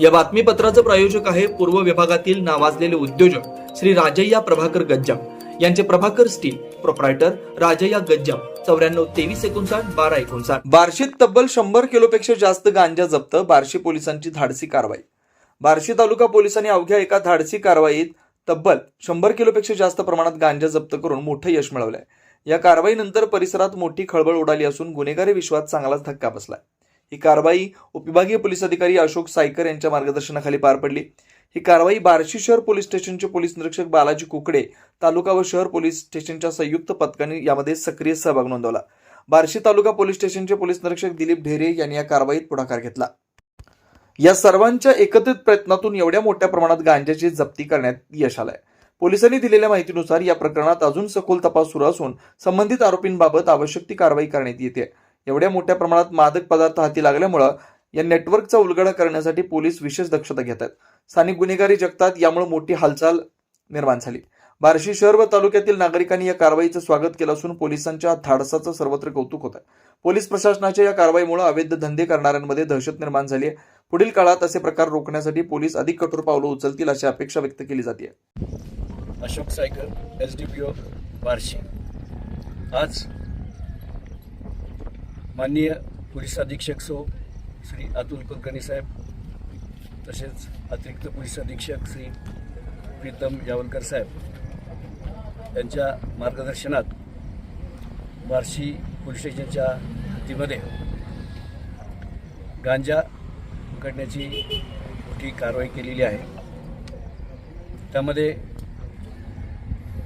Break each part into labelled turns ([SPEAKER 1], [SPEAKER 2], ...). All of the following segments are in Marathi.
[SPEAKER 1] या बातमीपत्राचं प्रायोजक आहे पूर्व विभागातील नावाजलेले उद्योजक श्री राजय्या प्रभाकर गज्जाम. यांचे प्रभाकर स्टील प्रोप्रायटर राजय्या गज्जाम. चौऱ्याण्णव तेवीस एकोणसाठ बारा एकोणसाठ. बार्शीत तब्बल शंभर किलोपेक्षा जास्त गांजा जप्त बार्शी पोलिसांची धाडसी कारवाई. बार्शी तालुका पोलिसांनी अवघ्या एका धाडसी कारवाईत तब्बल शंभर किलोपेक्षा जास्त प्रमाणात गांजा जप्त करून मोठं यश मिळवलंय. या कारवाईनंतर परिसरात मोठी खळबळ उडाली असून गुन्हेगारी विश्वात चांगलाच धक्का बसलाय. ही कारवाई उपविभागीय पोलीस अधिकारी अशोक सायकर यांच्या मार्गदर्शनाखाली पार पडली. ही कारवाई बार्शी शहर पोलीस स्टेशनचे पोलीस निरीक्षक बालाजी कुकडे तालुका व शहर पोलीस स्टेशनच्या संयुक्त पथकाने यामध्ये सक्रिय सहभाग नोंदवला. बार्शी तालुका पोलीस स्टेशनचे पोलीस निरीक्षक दिलीप ढेरे यांनी या कारवाईत पुढाकार घेतला. या सर्वांच्या एकत्रित प्रयत्नातून एवढ्या मोठ्या प्रमाणात गांजाची जप्ती करण्यात यश आलंय. पोलिसांनी दिलेल्या माहितीनुसार या प्रकरणात अजून सखोल तपास सुरू असून संबंधित आरोपींबाबत आवश्यक ती कारवाई करण्यात येते. एवढ्या मोठ्या प्रमाणात मादक पदार्थ हाती लागल्यामुळं या नेटवर्कचा उलगडा करण्यासाठी पोलीस विशेष दक्षता घेत आहेत. स्थानिक गुन्हेगारी जगतात यामुळे मोठी हालचाल निर्माण झाली. बार्शी शहर व तालुक्यातील नागरिकांनी या कारवाईचं स्वागत केलं असून पोलिसांच्या धाडसाचं सर्वत्र कौतुक होत आहे. पोलीस प्रशासनाच्या या कारवाईमुळे अवैध धंदे करणाऱ्यांमध्ये दहशत निर्माण झाली आहे. पुढील काळात असे प्रकार रोखण्यासाठी पोलीस अधिक कठोर पावलं उचलतील अशी अपेक्षा व्यक्त केली जाते.
[SPEAKER 2] Ashok Saykar S D P O Barshi. आज माननीय पोलीस अधीक्षक सो श्री अतुल कुलकर्णी साहेब तसेच अतिरिक्त पोलीस अधीक्षक श्री प्रीतम यावलकर साहेब यांच्या मार्गदर्शनात बार्शी पोलीस स्टेशनच्या हद्दीमध्ये गांजा पकडण्याची मोठी कारवाई केलेली आहे. त्यामध्ये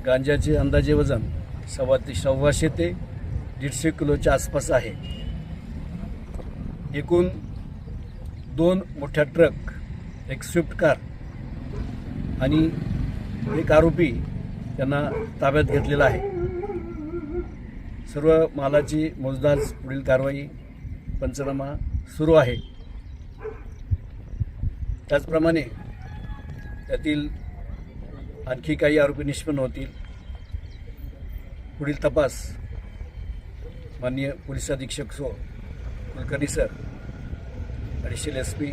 [SPEAKER 2] गांजाचे अंदाजे वजन सव्वा ते सव्वाशे ते दीडशे किलोच्या आसपास आहे. एकूण दोन मोठ्या ट्रक एक स्विफ्ट कार आणि एक आरोपी त्यांना ताब्यात घेतलेला आहे. सर्व मालाची मोजदाज पुढील कारवाई पंचनामा सुरू आहे. त्याचप्रमाणे त्यातील आणखी काही आरोपी निष्पन्न होतील. पुढील तपास माननीय पोलीस अधीक्षक so Kulkarni sir additional S P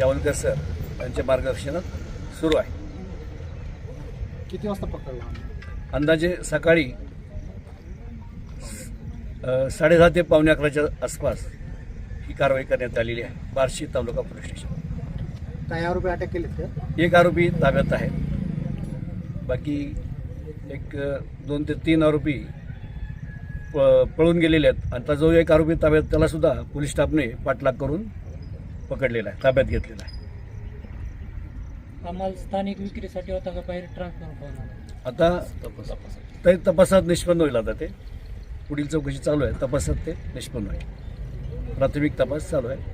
[SPEAKER 2] Yavalkar sir यांच्या मार्गदर्शनात सुरू आहे.
[SPEAKER 3] किती वाजता पकडला
[SPEAKER 2] अंदाजे सकाळी साडेदहा ते पावणे अकराच्या आसपास ही कारवाई करण्यात आलेली आहे बार्शी तालुका पोलीस स्टेशन.
[SPEAKER 3] काही आरोपी अटक केलेत का?
[SPEAKER 2] एक आरोपी ताब्यात आहे. बाकी एक दोन ते तीन आरोपी प पळून गेलेले आहेत. आणि आता जो एक आरोपी ताब्यात त्याला सुद्धा पोलीस स्टाफने पाठलाग करून पकडलेला आहे ताब्यात घेतलेला आहे.
[SPEAKER 4] आम्हाला स्थानिक विक्रीसाठी होता का बाहेर ट्रान्सफर होणार
[SPEAKER 2] आता ते तपासात निष्पन्न होईल आता ते. पुढील चौकशी चालू आहे तपासात ते निष्पन्न होईल. प्राथमिक तपास चालू आहे.